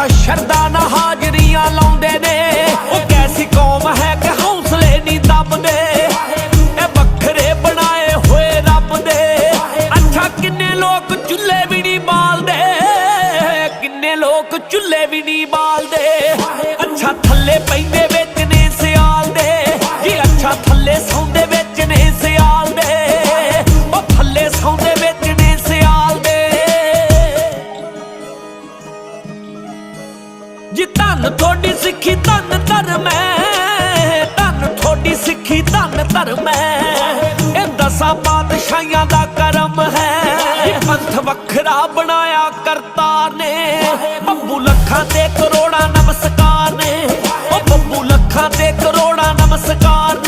ਸ਼ਰਦਾ ਸ਼ਰਦਾ ਨਾ ਹਾਜ਼ਰੀਆਂ ਲਾਉਂਦੇ ਨੇ। ਉਹ ਕੈਸੀ ਕੌਮ ਹੈ ਕਿ ਹੌਸਲੇ ਨਹੀਂ ਦੱਬਦੇ। ਇਹ ਵੱਖਰੇ ਬਣਾਏ ਹੋਏ ਰੱਬ ਦੇ। ਅੱਛਾ, ਕਿੰਨੇ ਲੋਕ ਚੁੱਲ੍ਹੇ ਵੀ ਨਹੀਂ ਬਾਲਦੇ? ਕਿੰਨੇ ਲੋਕ ਚੁੱਲ੍ਹੇ ਵੀ ਨਹੀਂ ਬਾਲਦੇ? ਅੱਛਾ, ਥੱਲੇ ਪੈਂਦੇ ਵਿੱਚ ਨੇ ਸਿਆਲ ਦੇ। ਜੀ ਅੱਛਾ, ਥੱਲੇ ਜੀ ਧੰਨ ਥੋੜੀ ਸਿੱਖੀ, ਧੰਨ ਧਰਮ ਹੈ। ਧੰਨ ਥੋੜੀ ਸਿੱਖੀ, ਧੰਨ ਧਰਮ ਹੈ। ਇਹ ਦਸਾਂ ਪਾਤਸ਼ਾਹਾਂ ਦਾ ਕਰਮ ਹੈ। ਇਹ ਪੰਥ ਵੱਖਰਾ ਬਣਾਇਆ ਕਰਤਾ ਨੇ। ਬੱਬੂ ਲੱਖਾਂ ਦੇ ਕਰੋੜਾਂ ਨਮਸਕਾਰ ਨੇ। ਉਹ ਬੱਬੂ ਲੱਖਾਂ ਦੇ ਕਰੋੜਾਂ ਨਮਸਕਾਰ